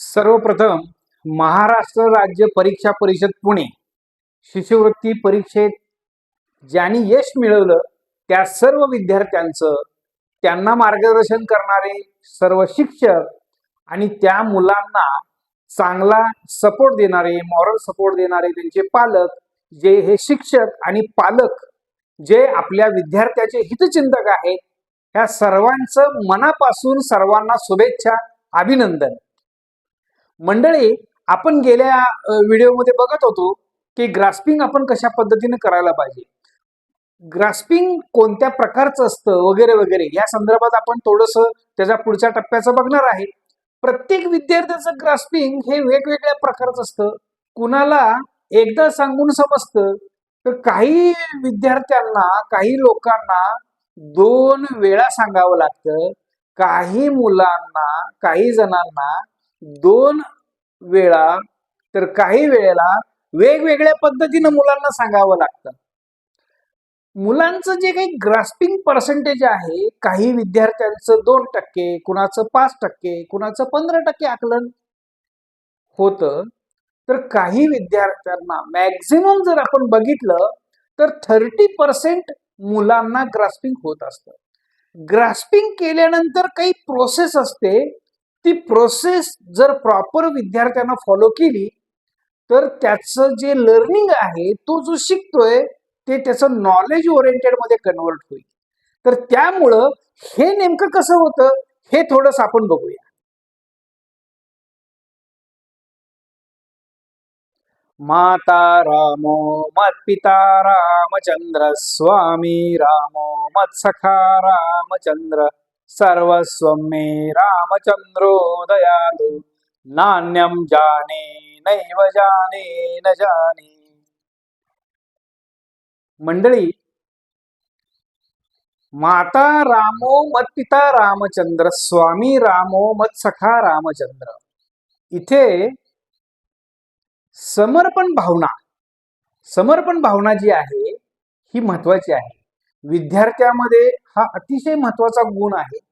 सर्वप्रथम महाराष्ट्र राज्य परीक्षा परिषद पुणे शिष्यवृत्ती परीक्षेत ज्यांनी यश मिळवलं त्या सर्व विद्यार्थ्यांचं त्यांना मार्गदर्शन करणारे सर्व शिक्षक आणि त्या मुलांना चांगला सपोर्ट देणारे मॉरल सपोर्ट देणारे त्यांचे पालक जे हे शिक्षक आणि पालक जे आपल्या विद्यार्थ्याचे हितचिंतक आहेत ह्या सर्वांचं मनापासून सर्वांना शुभेच्छा अभिनंदन. मंडळी आपण गेल्या व्हिडिओमध्ये बघत होतो की ग्रास्पिंग आपण कशा पद्धतीने करायला पाहिजे. ग्रास्पिंग कोणत्या प्रकारचं असतं वगैरे वगैरे या संदर्भात आपण थोडस त्याच्या पुढच्या टप्प्याचं बघणार आहे. प्रत्येक विद्यार्थ्याचं ग्रास्पिंग हे वेगवेगळ्या प्रकारचं असतं. कुणाला एकदा सांगून समजतं तर काही विद्यार्थ्यांना काही लोकांना दोन वेळा सांगावं लागतं. काही मुलांना काही जणांना दोन वेळा तर काही वेळेला वेगवेगळ्या पद्धतीनं मुलांना सांगावं लागतं. मुलांचं जे काही ग्रास्पिंग पर्सेंटेज आहे काही विद्यार्थ्यांचं दोन टक्के कुणाचं पाच टक्के कुणाचं पंधरा टक्के आकलन होतं तर काही विद्यार्थ्यांना मॅक्झिमम जर आपण बघितलं तर थर्टी पर्सेंट मुलांना ग्रास्पिंग होत असतं. ग्रास्पिंग केल्यानंतर काही प्रोसेस असते ती प्रोसेस जर प्रॉपर विद्यार्थ्यांना फॉलो केली तर त्याचं जे लर्निंग आहे तो जो शिकतोय ते त्याचं नॉलेज ओरिएंटेडमध्ये कन्वर्ट होईल. तर त्यामुळं हे नेमकं कसं होतं हे थोडंसं आपण बघूया. माता रामो मत्पिता रामचंद्र स्वामी रामो मत्सखा रामचंद्र सर्वस्वं मे रामचंद्रो दयालु नान्यं जाने नैव जाने न जाने। मंडळी माता रामो मत्पिता रामचंद्र स्वामी रामो मत्सखा रामचंद्र। इथे समर्पण भावना समर्पण भावना जी आहे ही महत्वाची आहे. विद्यार्थ्यामध्ये हा अतिशय महत्त्वाचा गुण आहे.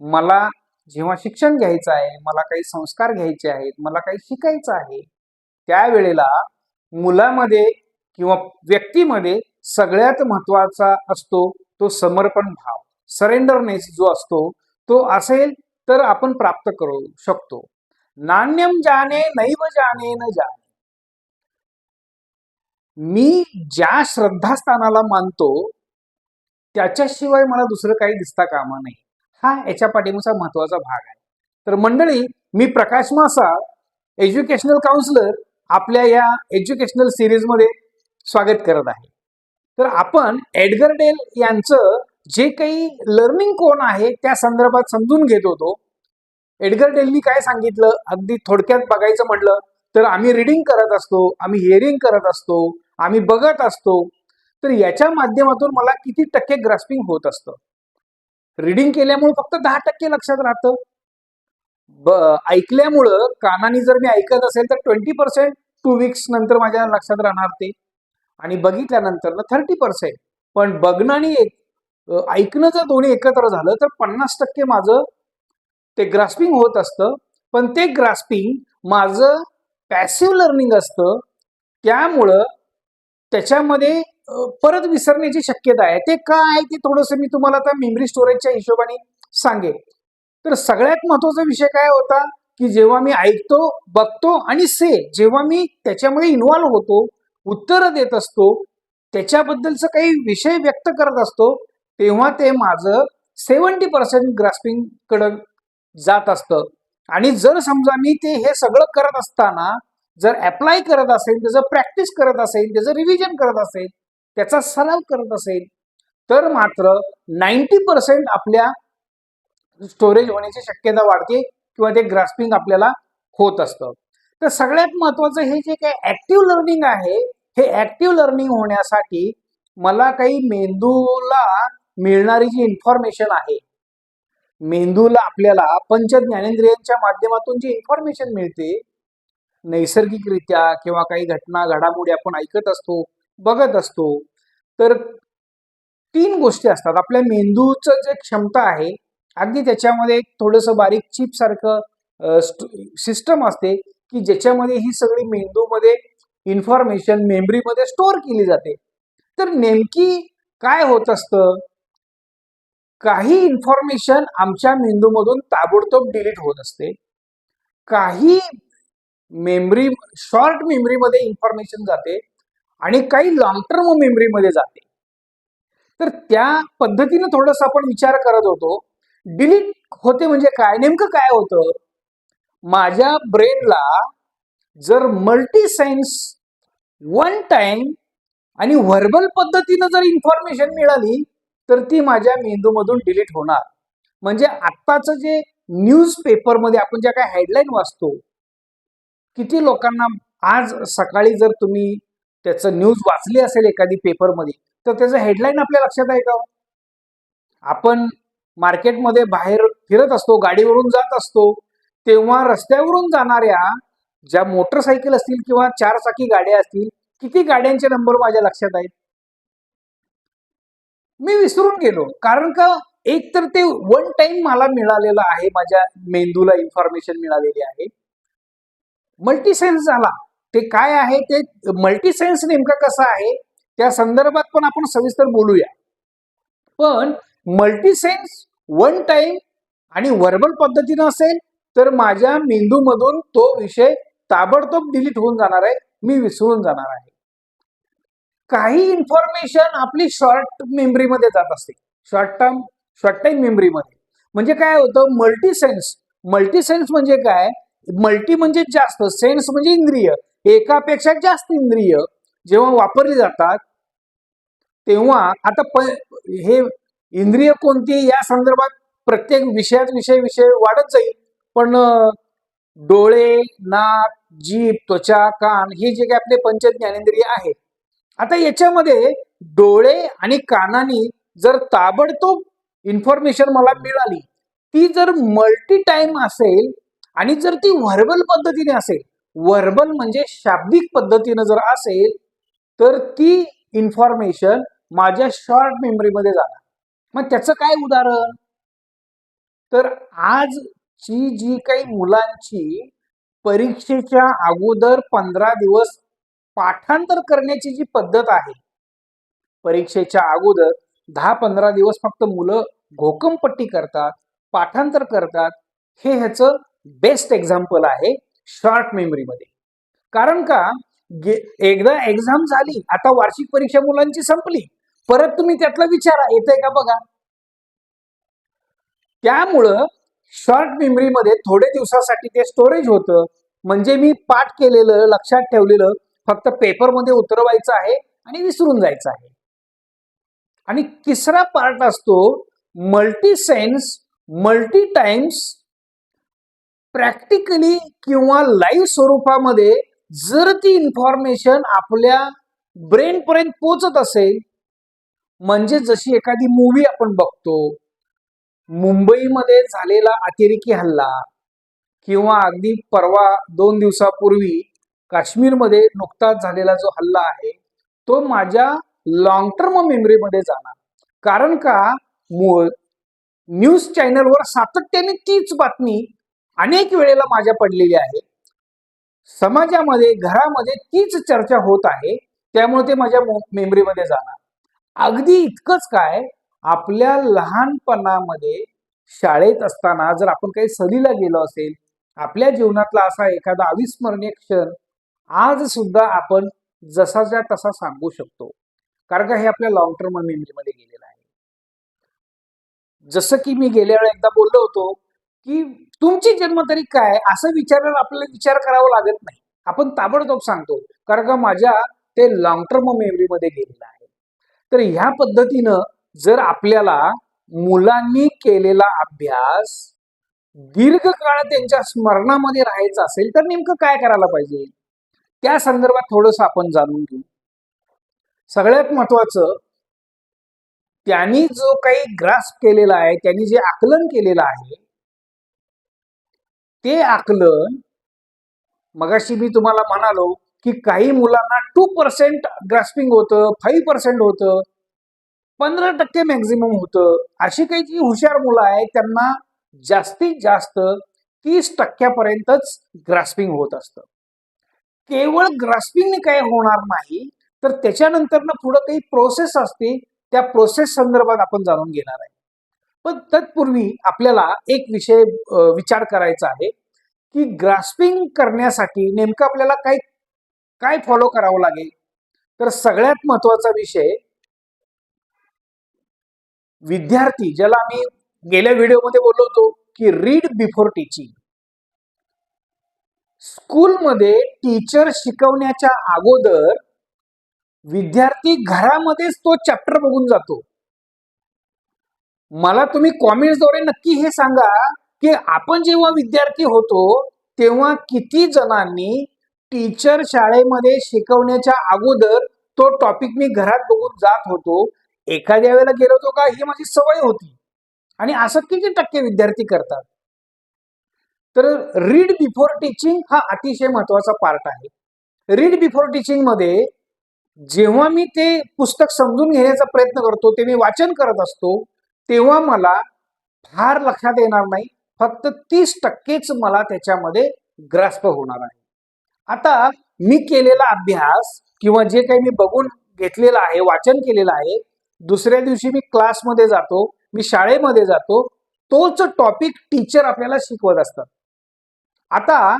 मला जेव्हा शिक्षण घ्यायचं आहे मला काही संस्कार घ्यायचे आहेत मला काही शिकायचं आहे त्यावेळेला मुलामध्ये किंवा व्यक्तीमध्ये सगळ्यात महत्त्वाचा असतो तो समर्पण भाव सरेंडरनेस जो असतो तो असेल तर आपण प्राप्त करू शकतो. नाण्यम जाणे नैव जाणे न जाणे मी ज्या श्रद्धास्थानाला मानतो त्याच्याशिवाय मला दुसरं काही दिसता कामा नाही हा याच्या पाठिंबाचा महत्त्वाचा भाग आहे. तर मंडळी मी प्रकाश मासा एज्युकेशनल काउन्सिलर आपल्या या एज्युकेशनल सिरीजमध्ये स्वागत करत आहे. तर आपण एडगर डेल यांचं जे काही लर्निंग कोण आहे त्या संदर्भात समजून घेत होतो. एडगर डेलनी काय सांगितलं? अगदी थोडक्यात बघायचं म्हटलं तर आम्ही रिडिंग करत असतो आम्ही हिअरिंग करत असतो आम्ही बघत असतो. तर याच्या माध्यमातून मला किती टक्के ग्रास्पिंग होत असतं? रिडिंग केल्यामुळे फक्त दहा टक्के लक्षात राहतं. ब ऐकल्यामुळं कानाने जर मी ऐकत असेल तर ट्वेंटी पर्सेंट टू वीक्स नंतर माझ्या लक्षात राहणार ते. आणि बघितल्यानंतर थर्टी पर्सेंट पण बघणं आणि एक ऐकणं जर दोन्ही एकत्र झालं तर पन्नास टक्के माझं ते ग्रास्पिंग होत असतं. पण ते ग्रास्पिंग माझं पॅसिव्ह लर्निंग असतं. त्यामुळं त्याच्यामध्ये परत विसरण्याची शक्यता आहे. ते काय आहे ते थोडंसं मी तुम्हाला आता मेमरी स्टोरेजच्या हिशोबाने सांगेन. तर सगळ्यात महत्त्वाचा विषय काय होता की जेव्हा मी ऐकतो बघतो आणि से जेव्हा मी त्याच्यामध्ये इन्व्हॉल्व्ह होतो उत्तरं देत असतो त्याच्याबद्दलचं काही विषय व्यक्त करत असतो तेव्हा ते माझं सेवन्टी पर्सेंट ग्रास्पिंग कडं जात असतं. आणि जर समजा मी ते हे सगळं करत असताना जर अप्लाय करत असेल त्याचं प्रॅक्टिस करत असेल त्याचं रिव्हिजन करत असेल त्याचा सराव करत असेल तर मात्र नाईन्टी पर्सेंट आपल्या स्टोरेज होण्याची शक्यता वाढते किंवा ते ग्रास्पिंग आपल्याला होत असतं. तर सगळ्यात महत्वाचं हे जे काही ऍक्टिव्ह लर्निंग आहे हे ऍक्टिव्ह लर्निंग होण्यासाठी मला काही मेंदूला मिळणारी जी इन्फॉर्मेशन आहे मेंदूला आपल्याला पंच ज्ञानेंद्रियांच्या माध्यमातून जी इन्फॉर्मेशन मिळते नैसर्गिकरित्या किंवा काही घटना घडामोडी आपण ऐकत असतो बघत असतो. तर तीन गोष्टी असतात. आपल्या मेंदूचं जे क्षमता आहे अगदी त्याच्यामध्ये एक थोडंसं बारीक चिपसारखं सिस्टम असते की ज्याच्यामध्ये ही सगळी मेंदूमध्ये इन्फॉर्मेशन मेमरीमध्ये स्टोअर केली जाते. तर नेमकी काय होत असतं? काही इन्फॉर्मेशन आमच्या मेंदूमधून ताबडतोब डिलीट होत असते. काही मेमरी शॉर्ट मेमरीमध्ये इन्फॉर्मेशन जाते. आणि काही लॉंग टर्म मेमरीमध्ये जाते. तर त्या पद्धतीनं थोडस आपण विचार करत होतो डिलीट होते म्हणजे काय? नेमकं काय होतं? माझ्या ब्रेनला जर मल्टीसेन्स वन टाइम आणि व्हर्बल पद्धतीनं जर इन्फॉर्मेशन मिळाली तर ती माझ्या मेंदूमधून डिलीट होणार. म्हणजे आत्ताचं जे न्यूज पेपरमध्ये आपण ज्या काही हेडलाईन वाचतो किती लोकांना आज सकाळी जर तुम्ही त्याचं न्यूज वाचली असेल एखादी पेपरमध्ये तर त्याचं हेडलाईन आपल्या लक्षात आहे का? आपण मार्केटमध्ये बाहेर फिरत असतो गाडीवरून जात असतो तेव्हा रस्त्यावरून जाणाऱ्या ज्या मोटरसायकल असतील किंवा चार चाकी गाड्या असतील किती गाड्यांचे नंबर माझ्या लक्षात आहेत? मी विसरून गेलो कारण का एक तर ते वन टाइम मला मिळालेलं आहे माझ्या मेंदूला इन्फॉर्मेशन मिळालेली आहे. मल्टीसेन्स झाला. ते काय आहे ते मल्टीसेन्स नेमकं कसं आहे त्या संदर्भात पण आपण सविस्तर बोलूया. पण मल्टीसेन्स वन टाइम आणि वर्बल पद्धतीनं असेल तर माझ्या मेंदूमधून तो विषय ताबडतोब डिलीट होऊन जाणार आहे मी विसरून जाणार आहे. काही इन्फॉर्मेशन आपली शॉर्ट मेमरीमध्ये जात असते. शॉर्ट टर्म शॉर्ट टाइम मेमरीमध्ये म्हणजे काय होतं मल्टीसेन्स मल्टीसेन्स म्हणजे काय? मल्टी म्हणजे जास्त सेन्स म्हणजे इंद्रिय. एकापेक्षा जास्त इंद्रिय जेव्हा वापरली जातात तेव्हा आता प हे इंद्रिय कोणती या संदर्भात प्रत्येक विषयात विषय विषय वाढत जाईल. पण डोळे नाक जीभ त्वचा कान हे जे काही आपले पंच ज्ञानेंद्रिय आहेत आता याच्यामध्ये डोळे आणि कानानी जर ताबडतोब इन्फॉर्मेशन मला मिळाली ती जर मल्टी टाइम असेल आणि जर ती व्हर्बल पद्धतीने असेल वर्बल म्हणजे शाब्दिक पद्धतीनं जर असेल तर ती इन्फॉर्मेशन माझ्या शॉर्ट मेमरीमध्ये जाणार. मग त्याचं काय उदाहरण? तर आजची जी काही मुलांची परीक्षेच्या अगोदर पंधरा दिवस पाठांतर करण्याची जी पद्धत आहे परीक्षेच्या अगोदर दहा पंधरा दिवस फक्त मुलं घोकमपट्टी करतात पाठांतर करतात हे ह्याचं बेस्ट एक्झाम्पल आहे. शॉर्ट मेमरीमध्ये. कारण का? एकदा एक्झाम झाली आता वार्षिक परीक्षा मुलांची संपली परत तुम्ही त्यातला विचारा येतंय का बघा? त्यामुळं शॉर्ट मेमरीमध्ये थोडे दिवसासाठी ते स्टोरेज होतं. म्हणजे मी पाठ केलेलं लक्षात ठेवलेलं फक्त पेपरमध्ये उतरवायचं आहे आणि विसरून जायचं आहे. आणि तिसरा पार्ट असतो multi sense multi times practically किंवा लाईव्ह स्वरूपामध्ये जर ती इन्फॉर्मेशन आपल्या ब्रेनपर्यंत पोचत असेल म्हणजे जशी एखादी मूवी आपण बघतो मुंबईमध्ये झालेला अतिरेकी हल्ला किंवा अगदी परवा दोन दिवसापूर्वी काश्मीरमध्ये नुकताच झालेला जो हल्ला आहे तो माझ्या लॉंग टर्म मेमरीमध्ये जाणार. कारण का मूळ न्यूज चॅनलवर सातत्याने तीच बातमी अनेक वेळेला माझ्या पडलेली आहे. समाजामध्ये घरामध्ये तीच चर्चा होत आहे त्यामुळे ते माझ्या मेमरीमध्ये जाणार. अगदी इतकंच काय आपल्या लहानपणामध्ये शाळेत असताना जर आपण काही सहलीला गेलो असेल आपल्या जीवनातला असा एखादा अविस्मरणीय क्षण आज सुद्धा आपण जसाच्या तसा सांगू शकतो. कारण का हे आपल्या लॉंग टर्म मेमरीमध्ये गेलेलं आहे. जसं की मी गेल्या वेळेला एकदा बोललो होतो की तुमची जन्मतारीख काय असं विचारायला आपल्याला विचार करावा लागत नाही. आपण ताबडतोब सांगतो कारण का माझ्या ते लॉंग टर्म मेमरीमध्ये गेलेलं आहे. तर ह्या पद्धतीनं जर आपल्याला मुलांनी केलेला अभ्यास दीर्घकाळ त्यांच्या स्मरणामध्ये राहायचं असेल तर नेमकं काय करायला पाहिजे? त्या संदर्भात थोडस आपण जाणून घेऊ. सगळ्यात महत्वाचं त्यांनी जो काही ग्रास्प केलेला आहे त्यांनी जे आकलन केलेलं आहे ते आकलन मगाशी मी तुम्हाला म्हणालो की काही मुलांना टू पर्सेंट ग्रास्पिंग होतं फाईव्ह पर्सेंट होतं पंधरा टक्के मॅक्झिमम होतं. अशी काही जी हुशार मुलं आहेत त्यांना जास्तीत जास्त तीस टक्क्यापर्यंतच ग्रास्पिंग होत असतं. केवळ ग्रास्पिंगने काय होणार नाही तर त्याच्यानंतर ना पुढं काही प्रोसेस असते त्या प्रोसेस संदर्भात आपण जाणून घेणार आहे. पण तत्पूर्वी आपल्याला एक विषय विचार करायचा आहे की ग्रास्पिंग करण्यासाठी नेमकं आपल्याला काय काय फॉलो करावं लागेल? तर सगळ्यात महत्त्वाचा विषय विद्यार्थी ज्याला आम्ही गेल्या व्हिडिओमध्ये बोललो होतो की रीड बिफोर टीचिंग स्कूलमध्ये टीचर शिकवण्याच्या अगोदर विद्यार्थी घरामध्येच तो चॅप्टर बघून जातो. मला तुम्ही कॉमेंट्सद्वारे नक्की हे सांगा की आपण जेव्हा विद्यार्थी होतो तेव्हा किती जणांनी टीचर शाळेमध्ये शिकवण्याच्या अगोदर तो टॉपिक मी घरात बघून जात होतो. एखाद्या वेळेला गेलो होतो का ही माझी सवय होती. आणि असं किती टक्के विद्यार्थी करतात? तर रीड बिफोर टीचिंग हा अतिशय महत्त्वाचा पार्ट आहे. रीड बिफोर टीचिंगमध्ये जेव्हा मी ते पुस्तक समजून घेण्याचा प्रयत्न करतो ते मी वाचन करत असतो तेव्हा मला फार लक्षात येणार नाही. फक्त तीस टक्केच मला त्याच्यामध्ये ग्रास्प होणार आहे. आता मी केलेला अभ्यास किंवा जे काही मी बघून घेतलेलं आहे वाचन केलेलं आहे दुसऱ्या दिवशी मी क्लासमध्ये जातो मी शाळेमध्ये जातो तोच टॉपिक टीचर आपल्याला शिकवत असतात. आता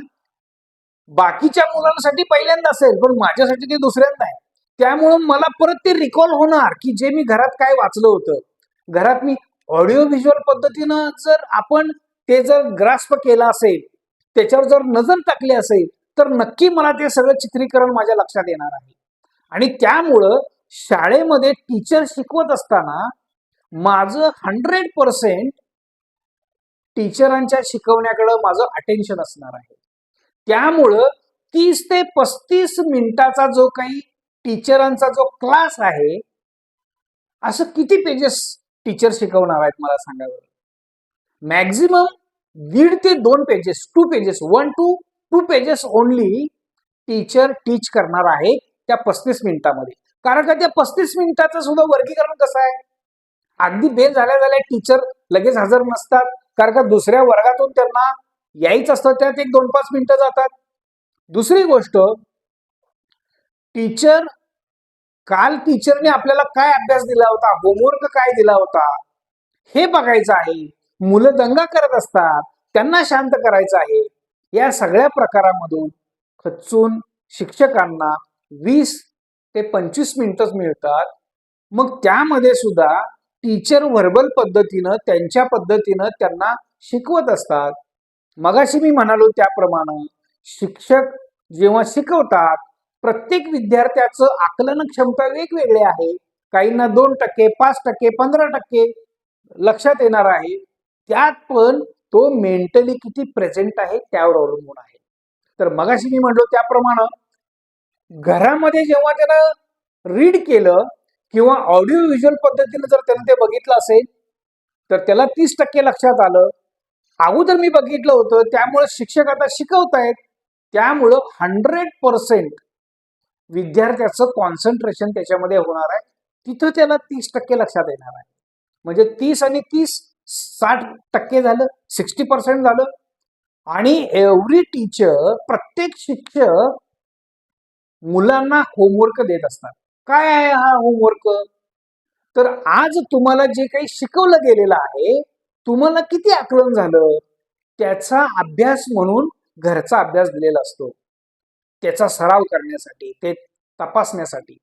बाकीच्या मुलांसाठी पहिल्यांदा असेल पण माझ्यासाठी ते दुसऱ्यांदा आहे. त्यामुळं मला परत ते रिकॉल होणार की जे मी घरात काय वाचलं होतं. घरात मी ऑडिओ व्हिज्युअल पद्धतीनं जर आपण ते जर ग्रास्प केलं असेल त्याच्यावर जर नजर टाकली असेल तर नक्की मला ते सगळं चित्रीकरण माझ्या लक्षात येणार आहे. आणि त्यामुळं शाळेमध्ये टीचर शिकवत असताना माझं हंड्रेड पर्सेंट टीचरांच्या शिकवण्याकडं माझं अटेन्शन असणार आहे. त्यामुळं तीस ते पस्तीस मिनिटाचा जो काही टीचरांचा जो क्लास आहे असं किती पेजेस टीचर शिकवणार आहेत मला सांगा बरं मॅक्झिमम दीड ते दोन pages two pages one two two pages only teacher teach करणार आहे त्या पस्तीस मिनिटामध्ये. कारण का त्या पस्तीस मिनिटाचं सुद्धा वर्गीकरण कसं आहे? अगदी बेल झाल्या झाल्या टीचर लगेच हजर नसतात. कारण का दुसऱ्या वर्गातून त्यांना यायच असतं त्यात एक दोन पाच मिनिटं जातात. दुसरी गोष्ट टीचर काल टीचरने आपल्याला काय अभ्यास दिला होता? होमवर्क काय दिला होता? हे बघायचं आहे. मुलं दंगा करत असतात. त्यांना शांत करायचं आहे. या सगळ्या प्रकारामधून खचून शिक्षकांना वीस ते पंचवीस मिनिटच मिळतात. मग त्यामध्ये सुद्धा टीचर व्हर्बल पद्धतीनं त्यांच्या पद्धतीनं त्यांना शिकवत असतात. मगाशी मी म्हणालो त्याप्रमाणे शिक्षक जेव्हा शिकवतात प्रत्येक विद्यार्थ्याचं आकलन क्षमता वेगवेगळी आहे. काहींना दोन टक्के पाच टक्के पंधरा टक्के लक्षात येणार आहे. त्यात पण तो मेंटली किती प्रेझेंट आहे त्यावर अवलंबून आहे. तर मगाशी मी म्हणलो त्याप्रमाणे घरामध्ये जेव्हा त्यानं रीड केलं किंवा ऑडिओ व्हिज्युअल पद्धतीने जर त्यानं ते बघितलं असेल तर त्याला तीस टक्के लक्षात आलं. अगोदर मी बघितलं होतं त्यामुळे शिक्षक आता शिकवतायत. त्यामुळं हंड्रेड पर्सेंट विद्यार्थ्याचं कॉन्सन्ट्रेशन त्याच्यामध्ये होणार आहे. तिथं त्याला तीस टक्के लक्षात येणार आहे. म्हणजे तीस आणि तीस साठ टक्के झालं सिक्स्टी पर्सेंट झालं. आणि एव्हरी टीचर प्रत्येक शिक्षक मुलांना होमवर्क देत असतात. काय आहे हा होमवर्क तर आज तुम्हाला जे काही शिकवलं गेलेलं आहे तुम्हाला किती आकलन झालं? त्याचा अभ्यास म्हणून घरचा अभ्यास दिलेला असतो. त्याचा सराव करण्यासाठी ते तपासण्यासाठी.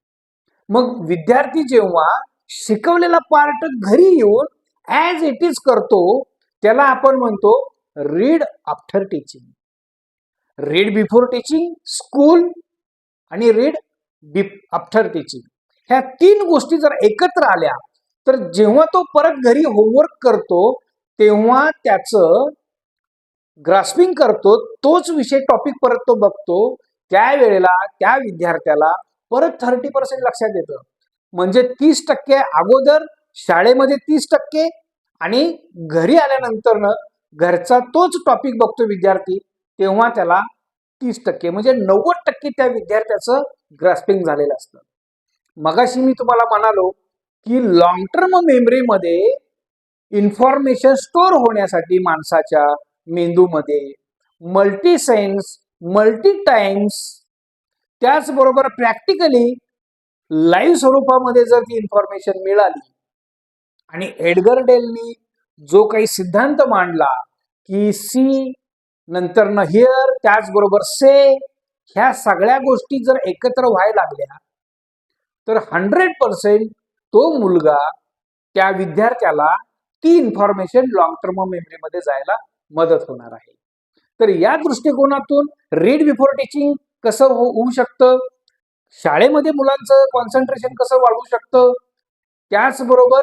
मग विद्यार्थी जेव्हा शिकवलेला पार्ट घरी येऊन ॲज इट इज करतो त्याला आपण म्हणतो read after teaching read before teaching school आणि रीड आफ्टर टीचिंग ह्या तीन गोष्टी जर एकत्र आल्या तर जेव्हा तो परत घरी होमवर्क करतो तेव्हा त्याचं ग्रास्पिंग करतो तोच विषय टॉपिक परत तो बघतो त्यावेळेला त्या विद्यार्थ्याला परत थर्टी पर्सेंट लक्षात येतं. म्हणजे तीस टक्के अगोदर शाळेमध्ये तीस टक्के आणि घरी आल्यानंतर घरचा तोच टॉपिक बघतो विद्यार्थी तेव्हा त्याला तीस टक्के म्हणजे नव्वद टक्के त्या विद्यार्थ्याचं ग्रास्पिंग झालेलं असतं. मगाशी मी तुम्हाला म्हणालो की लॉंग टर्म मेमरीमध्ये इन्फॉर्मेशन स्टोअर होण्यासाठी माणसाच्या मेंदूमध्ये मल्टीसेन्स मल्टी टाइम्स त्याचबरोबर प्रॅक्टिकली लाईव्ह स्वरूपामध्ये जर ती इन्फॉर्मेशन मिळाली आणि एडगर डेलनी जो काही सिद्धांत मांडला की सी नंतर न हिअर त्याचबरोबर से ह्या सगळ्या गोष्टी जर एकत्र व्हायला लागल्या तर हंड्रेड पर्सेंट तो मुलगा त्या विद्यार्थ्याला ती इन्फॉर्मेशन लॉंग टर्म मेमरीमध्ये जायला मदत होणार आहे. तर या दृष्टिकोनातून रीड बिफोर टीचिंग कसं हो- होऊ शकतं? शाळेमध्ये मुलांचं कॉन्सन्ट्रेशन कसं वाढवू शकतं? त्याचबरोबर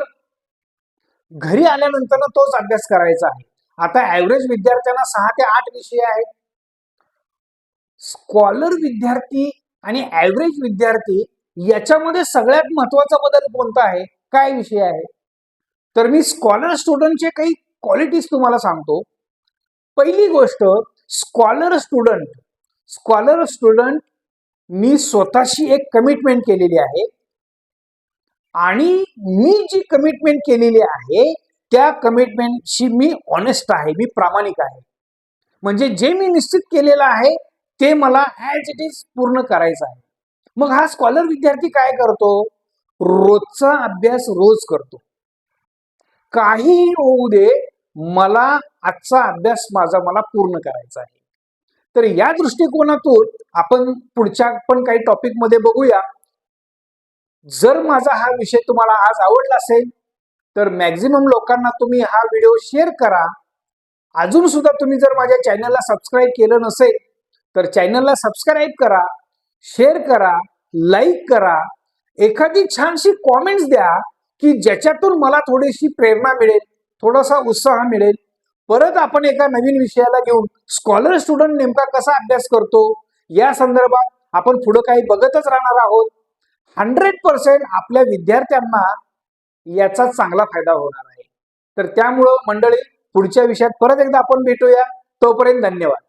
घरी आल्यानंतर तोच अभ्यास करायचा आहे. आता ऍव्हरेज विद्यार्थ्यांना सहा ते आठ विषय आहेत. स्कॉलर विद्यार्थी आणि ऍव्हरेज विद्यार्थी याच्यामध्ये सगळ्यात महत्त्वाचा बदल कोणता आहे? काय विषय आहे? तर मी स्कॉलर स्टुडंटचे काही क्वालिटीज तुम्हाला सांगतो. पहिली गोष्ट स्कॉलर स्टुडंट स्कॉलर स्टुडंट मी स्वतःशी एक कमिटमेंट केलेली आहे. आणि मी जी कमिटमेंट केलेली आहे त्या कमिटमेंटशी मी ऑनेस्ट आहे मी प्रामाणिक आहे. म्हणजे जे मी निश्चित केलेलं आहे ते मला ॲज इट इज पूर्ण करायचं आहे. मग हा स्कॉलर विद्यार्थी काय करतो? रोजचा अभ्यास रोज करतो. काहीही होऊ दे मला आजचा अभ्यास माझा मला पूर्ण करायचा आहे. तर या दृष्टिकोनातून आपण पुढच्या पण काही टॉपिकमध्ये बघूया. जर माझा हा विषय तुम्हाला आज आवडला असेल तर मॅक्झिमम लोकांना तुम्ही हा व्हिडिओ शेअर करा. अजून सुद्धा तुम्ही जर माझ्या चॅनलला सबस्क्राईब केलं नसेल तर चॅनलला सबस्क्राईब करा शेअर करा लाईक करा. एखादी छानशी कॉमेंट्स द्या की ज्याच्यातून मला थोडीशी प्रेरणा मिळेल थोडासा उत्साह मिळेल. परत आपण एका नवीन विषयाला घेऊन स्कॉलर स्टुडंट नेमका कसा अभ्यास करतो? या संदर्भात आपण पुढे काही बघतच राहणार आहोत. हंड्रेड पर्सेंट आपल्या विद्यार्थ्यांना याचा चांगला फायदा होणार आहे. तर त्यामुळं मंडळी पुढच्या विषयात परत एकदा आपण भेटूया. तोपर्यंत धन्यवाद.